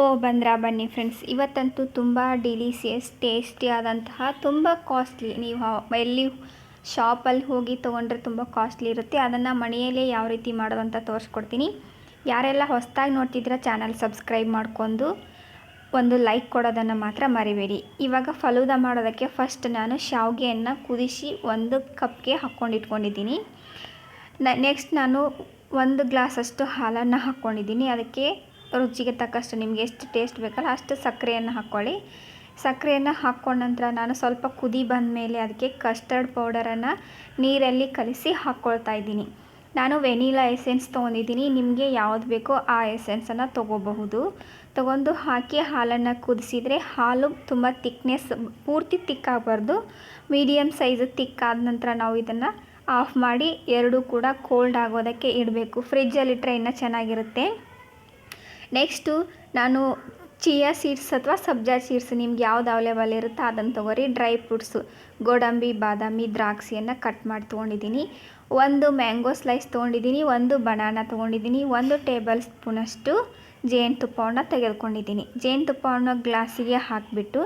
ಓ, ಬಂದ್ರಾ ಬನ್ನಿ ಫ್ರೆಂಡ್ಸ್ ಇವತ್ತಂತೂ ತುಂಬ ಡಿಲೀಸಿಯಸ್ ಟೇಸ್ಟಿ ಆದಂತಹ, ತುಂಬ ಕಾಸ್ಟ್ಲಿ ನೀವು ಎಲ್ಲಿ ಶಾಪಲ್ಲಿ ಹೋಗಿ ತೊಗೊಂಡ್ರೆ ತುಂಬ ಕಾಸ್ಟ್ಲಿ ಇರುತ್ತೆ. ಅದನ್ನು ಮನೆಯಲ್ಲೇ ಯಾವ ರೀತಿ ಮಾಡೋದು ಅಂತ ತೋರಿಸ್ಕೊಡ್ತೀನಿ. ಯಾರೆಲ್ಲ ಹೊಸದಾಗಿ ನೋಡ್ತಿದ್ದೀರಾ ಚಾನಲ್ ಸಬ್ಸ್ಕ್ರೈಬ್ ಮಾಡ್ಕೊಂಡು ಒಂದು ಲೈಕ್ ಕೊಡೋದನ್ನು ಮಾತ್ರ ಮರಿಬೇಡಿ. ಇವಾಗ ಫಲೂದ ಮಾಡೋದಕ್ಕೆ ಫಸ್ಟ್ ನಾನು ಶಾವಿಗೆಯನ್ನು ಕುದಿಸಿ ಒಂದು ಕಪ್ಗೆ ಹಾಕ್ಕೊಂಡಿಟ್ಕೊಂಡಿದ್ದೀನಿ. ನೆಕ್ಸ್ಟ್ ನಾನು ಒಂದು ಗ್ಲಾಸಷ್ಟು ಹಾಲನ್ನು ಹಾಕ್ಕೊಂಡಿದ್ದೀನಿ. ಅದಕ್ಕೆ ರುಚಿಗೆ ತಕ್ಕಷ್ಟು ನಿಮಗೆ ಎಷ್ಟು ಟೇಸ್ಟ್ ಬೇಕಲ್ಲ ಅಷ್ಟು ಸಕ್ಕರೆಯನ್ನು ಹಾಕ್ಕೊಳ್ಳಿ. ಸಕ್ಕರೆಯನ್ನು ಹಾಕ್ಕೊಂಡ ನಂತರ ನಾನು ಸ್ವಲ್ಪ ಕುದಿ ಬಂದ ಮೇಲೆ ಅದಕ್ಕೆ ಕಸ್ಟರ್ಡ್ ಪೌಡರನ್ನು ನೀರಲ್ಲಿ ಕಲಿಸಿ ಹಾಕ್ಕೊಳ್ತಾ ಇದ್ದೀನಿ. ನಾನು ವೆನಿಲಾ ಎಸೆನ್ಸ್ ತೊಗೊಂಡಿದ್ದೀನಿ. ನಿಮಗೆ ಯಾವ್ದು ಬೇಕೋ ಆ ಎಸೆನ್ಸನ್ನು ತೊಗೋಬಹುದು. ತೊಗೊಂಡು ಹಾಕಿ ಹಾಲನ್ನು ಕುದಿಸಿದರೆ ಹಾಲು ತುಂಬ ತಿಕ್ನೆಸ್ ಪೂರ್ತಿ ತಿಕ್ಕಾಗಬಾರ್ದು ಮೀಡಿಯಮ್ ಸೈಜ್ ತಿಕ್ಕಾದ ನಂತರ ನಾವು ಇದನ್ನು ಆಫ್ ಮಾಡಿ ಎರಡೂ ಕೂಡ ಕೋಲ್ಡ್ ಆಗೋದಕ್ಕೆ ಇಡಬೇಕು. ಫ್ರಿಜ್ಜಲ್ಲಿಟ್ಟರೆ ಇನ್ನೂ ಚೆನ್ನಾಗಿರುತ್ತೆ. ನೆಕ್ಸ್ಟು ನಾನು ಚಿಯಾ ಸೀಡ್ಸ್ ಅಥವಾ ಸಬ್ಜಾ ಸೀಡ್ಸ್ ನಿಮ್ಗೆ ಯಾವ್ದು ಅವೈಲೇಬಲ್ ಇರುತ್ತೋ ಅದನ್ನು ತೊಗೊರಿ. ಡ್ರೈ ಫ್ರೂಟ್ಸು ಗೋಡಂಬಿ, ಬಾದಾಮಿ, ದ್ರಾಕ್ಷಿಯನ್ನು ಕಟ್ ಮಾಡಿ ತೊಗೊಂಡಿದ್ದೀನಿ. ಒಂದು ಮ್ಯಾಂಗೋ ಸ್ಲೈಸ್ ತೊಗೊಂಡಿದ್ದೀನಿ, ಒಂದು ಬನಾನ ತೊಗೊಂಡಿದ್ದೀನಿ, ಒಂದು ಟೇಬಲ್ ಸ್ಪೂನಷ್ಟು ಜೇನುತುಪ್ಪವನ್ನು ತೆಗೆದುಕೊಂಡಿದ್ದೀನಿ. ಜೇನುತುಪ್ಪವನ್ನು ಗ್ಲಾಸಿಗೆ ಹಾಕಿಬಿಟ್ಟು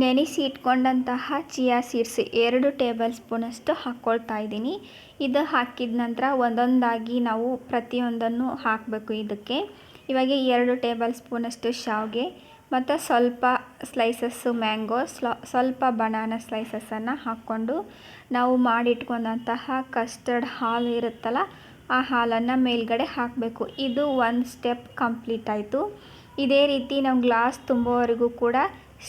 ನೆನೆಸಿ ಇಟ್ಕೊಂಡಂತಹ ಚಿಯಾ ಸೀಡ್ಸ್ ಎರಡು ಟೇಬಲ್ ಸ್ಪೂನಷ್ಟು ಹಾಕ್ಕೊಳ್ತಾ ಇದ್ದೀನಿ. ಇದು ಹಾಕಿದ ನಂತರ ಒಂದೊಂದಾಗಿ ನಾವು ಪ್ರತಿಯೊಂದನ್ನು ಹಾಕಬೇಕು ಇದಕ್ಕೆ. ಇವಾಗ ಎರಡು ಟೇಬಲ್ ಸ್ಪೂನಷ್ಟು ಶಾವಿಗೆ, ಮತ್ತು ಸ್ವಲ್ಪ ಸ್ಲೈಸಸ್ಸು ಮ್ಯಾಂಗೋ ಸ್ವಲ್ಪ ಬನಾನ ಸ್ಲೈಸಸ್ಸನ್ನು ಹಾಕ್ಕೊಂಡು ನಾವು ಮಾಡಿಟ್ಕೊಂಡಂತಹ ಕಸ್ಟರ್ಡ್ ಹಾಲು ಇರುತ್ತಲ್ಲ, ಆ ಹಾಲನ್ನು ಮೇಲ್ಗಡೆ ಹಾಕಬೇಕು. ಇದು ಒಂದು ಸ್ಟೆಪ್ ಕಂಪ್ಲೀಟ್ ಆಯಿತು. ಇದೇ ರೀತಿ ನಾವು ಗ್ಲಾಸ್ ತುಂಬುವವರೆಗೂ ಕೂಡ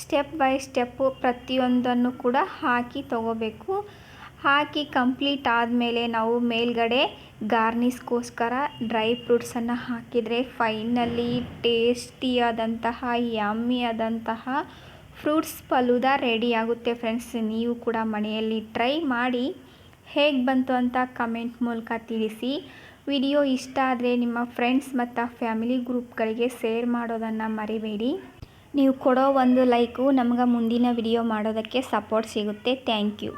ಸ್ಟೆಪ್ ಬೈ ಸ್ಟೆಪ್ಪು ಪ್ರತಿಯೊಂದನ್ನು ಕೂಡ ಹಾಕಿ ತಗೋಬೇಕು. ಹಾಕಿ ಕಂಪ್ಲೀಟ್ ಆದಮೇಲೆ ನಾವು ಮೇಲ್ಗಡೆ ಗಾರ್ನಿಸ್ಗೋಸ್ಕರ ಡ್ರೈ ಫ್ರೂಟ್ಸನ್ನು ಹಾಕಿದರೆ ಫೈನಲಿ ಟೇಸ್ಟಿಯಾದಂತಹ ಯಮ್ಮಿ ಆದಂತಹ ಫ್ರೂಟ್ಸ್ ಫಲೂದ ರೆಡಿ ಆಗುತ್ತೆ ಫ್ರೆಂಡ್ಸ್. ನೀವು ಕೂಡ ಮನೆಯಲ್ಲಿ ಟ್ರೈ ಮಾಡಿ ಹೇಗೆ ಬಂತು ಅಂತ ಕಮೆಂಟ್ ಮೂಲಕ ತಿಳಿಸಿ. ವಿಡಿಯೋ ಇಷ್ಟ ಆದರೆ ನಿಮ್ಮ ಫ್ರೆಂಡ್ಸ್ ಮತ್ತು ಫ್ಯಾಮಿಲಿ ಗ್ರೂಪ್ಗಳಿಗೆ ಶೇರ್ ಮಾಡೋದನ್ನು ಮರಿಬೇಡಿ. ನೀವು ಕೊಡೋ ಒಂದು ಲೈಕು ನಮ್ಗೆ ಮುಂದಿನ ವಿಡಿಯೋ ಮಾಡೋದಕ್ಕೆ ಸಪೋರ್ಟ್ ಸಿಗುತ್ತೆ. Thank you.